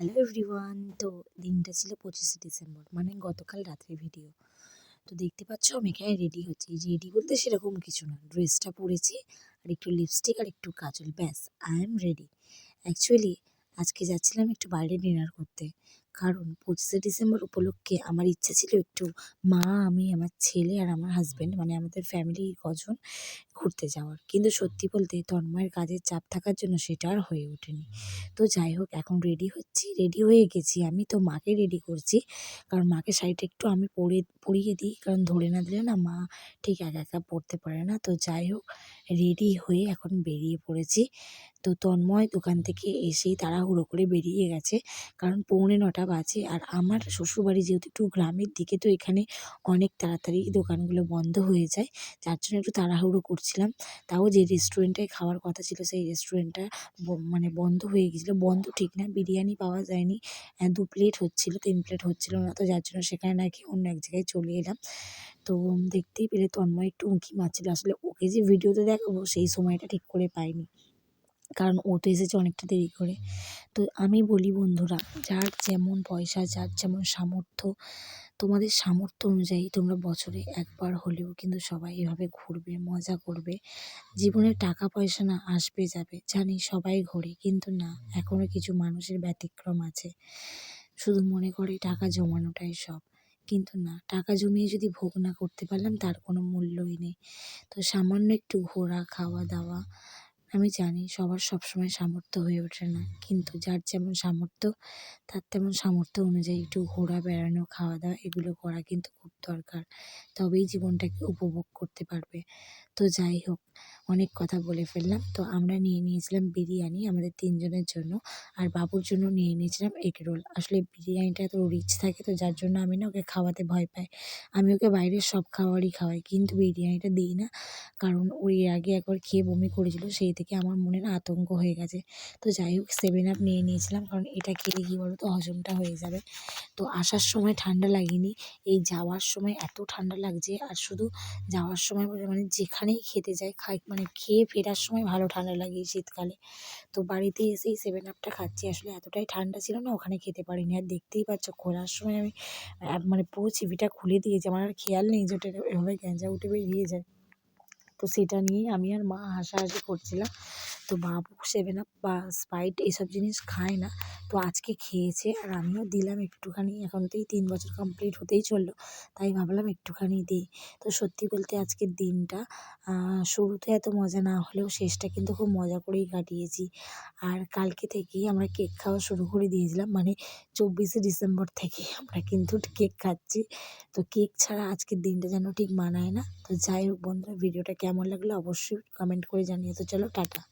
Hello everyone তো দিনটা ছিল পঁচিশে ডিসেম্বর মানে গতকাল রাত্রে ভিডিও তো দেখতে পাচ্ছ আমি এখানে রেডি হচ্ছি। রেডি বলতে সেরকম কিছু না। ড্রেসটা পরেছি, আর একটু লিপস্টিক আর একটু কাজল। ব্যাস আই এম রেডি অ্যাকচুয়ালি আজকে যাচ্ছিলাম একটু বাইরে ডিনার করতে। কারণ পঁচিশে ডিসেম্বর উপলক্ষে আমার ইচ্ছে ছিল একটু মা, আমি, আমার ছেলে আর আমার হাজব্যান্ড মানে আমাদের ফ্যামিলি কজন ঘুরতে যাওয়ার। কিন্তু সত্যি বলতে তন্ময়ের কাজের চাপ থাকার জন্য সেটা আর হয়ে ওঠেনি। তো যাই হোক, এখন রেডি হচ্ছি রেডি হয়ে গেছি। আমি তো মাকে রেডি করছি, কারণ মাকে শাড়িটা একটু আমি পরে, পরিয়ে দিই। কারণ ধরে না দিলে না মা ঠিক একা একা পরতে পারে না। তো যাই হোক রেডি হয়ে এখন বেরিয়ে পড়েছি। তো তন্ময় দোকান থেকে এসেই তাড়াহুড়ো করে বেরিয়ে গেছে। কারণ পৌনে নটা বাজে আর আমার শ্বশুরবাড়ি যেহেতু একটু গ্রামের দিকে, তো এখানে অনেক তাড়াতাড়ি দোকানগুলো বন্ধ হয়ে যায়। যার জন্য একটু তাড়াহুড়ো করছিলাম। তাও যে রেস্টুরেন্টে খাওয়ার কথা ছিল, সেই রেস্টুরেন্টটা মানে বন্ধ হয়ে গেছিল। বন্ধ ঠিক না, বিরিয়ানি পাওয়া যায়নি। দু প্লেট হচ্ছিল, তিন প্লেট হচ্ছিল না, তো যার জন্য সেখানে নাকি অন্য এক জায়গায় চলে এলাম। তো দেখতেই পেলে তন্ময় একটু উঁকি মারছিল। আসলে ওকে যে ভিডিওতে দেখাবো, সেই সময়টা ঠিক করে পাইনি। কারণ ও তো এসেছে অনেকটা দেরি করে। তো আমি বলি, বন্ধুরা, যার যেমন পয়সা, যার যেমন সামর্থ্য, তোমাদের সামর্থ্য অনুযায়ী তোমরা বছরে একবার হলেও কিন্তু সবাই এভাবে ঘুরবে, মজা করবে। জীবনে টাকা পয়সা না আসবে যাবে, জানি সবাই ঘোরে, কিন্তু না এখনও কিছু মানুষের ব্যতিক্রম আছে। শুধু মনে করে টাকা জমানোটাই সব। কিন্তু না, টাকা জমিয়ে যদি ভোগ না করতে পারলাম, তার কোনো মূল্যই নেই। তো সামান্য একটু ঘোরা খাওয়া দাওয়া আমি জানি সবার সবসময় সামর্থ্য হয়ে ওঠে না। কিন্তু যার যেমন সামর্থ্য তার তেমন সামর্থ্য অনুযায়ী একটু ঘোরা বেড়ানো খাওয়া দাওয়া এগুলো করা কিন্তু খুব দরকার। তবেই জীবনটাকে উপভোগ করতে পারবে। তো যাই হোক অনেক কথা বলে ফেললাম। তো আমরা নিয়ে নিয়েছিলাম বিরিয়ানি আমাদের তিনজনের জন্য। আর বাবুর জন্য নিয়ে নিয়েছিলাম এগ রোল আসলে বিরিয়ানিটা এত রিচ থাকে তো যার জন্য আমি না ওকে খাওয়াতে ভয় পাই। আমি ওকে বাইরের সব খাবারই খাওয়াই, কিন্তু বিরিয়ানিটা দিই না। কারণ ওই আগে একবার খেয়ে বমি করেছিল, সেই থেকে আমার মনে না আতঙ্ক হয়ে গেছে। তো যাই হোক সেভেন আপ নিয়ে নিয়েছিলাম, কারণ এটা খেলে কী বলো তো হজমটা হয়ে যাবে। তো আসার সময় ঠান্ডা লাগেনি। এই যাওয়ার সময় এত ঠান্ডা লাগছে, আর শুধু যাওয়ার সময় মানে যেখানেই খেতে যাই, খাই মানে খেয়ে ফেরার সময় ভালো ঠান্ডা লাগে শীতকালে। তো বাড়িতে এসেই সেভেন আপটা খাচ্ছি। আসলে এতটাই ঠান্ডা ছিল না, ওখানে খেতে পারিনি। আর দেখতেই পাচ্ছ, খোলার সময় আমি মানে পুরো চিবিটা খুলে দিয়েছি। আমার আর খেয়াল নেই যে ওটা এভাবে গ্যাঁজা উঠে বেরিয়ে যায়। তো সেটা নিয়েই আমি আর মা হাসাহাসি করছিলাম। তো বাবু সেভেন আপ বা স্প্রাইট এইসব জিনিস খায় না। তো আজকে খেয়েছে আর আমিও দিলাম একটুখানি। এখন তো এই তিন বছর কমপ্লিট হতেই চলল, তাই ভাবলাম একটুখানি দিই। তো সত্যি বলতে আজকের দিনটা শুরুতে এত মজা না হলেও শেষটা কিন্তু খুব মজা করেই কাটিয়েছি। আর কালকে থেকেই আমরা কেক খাওয়া শুরু করে দিয়েছিলাম মানে চব্বিশে ডিসেম্বর থেকে আমরা কিন্তু কেক খাচ্ছি। তো কেক ছাড়া আজকের দিনটা যেন ঠিক মানায় না। তো যাই হোক বন্ধুরা, ভিডিওটা কেমন লাগল অবশ্যই কমেন্ট করে জানিয়ে তো চলো, টাটা।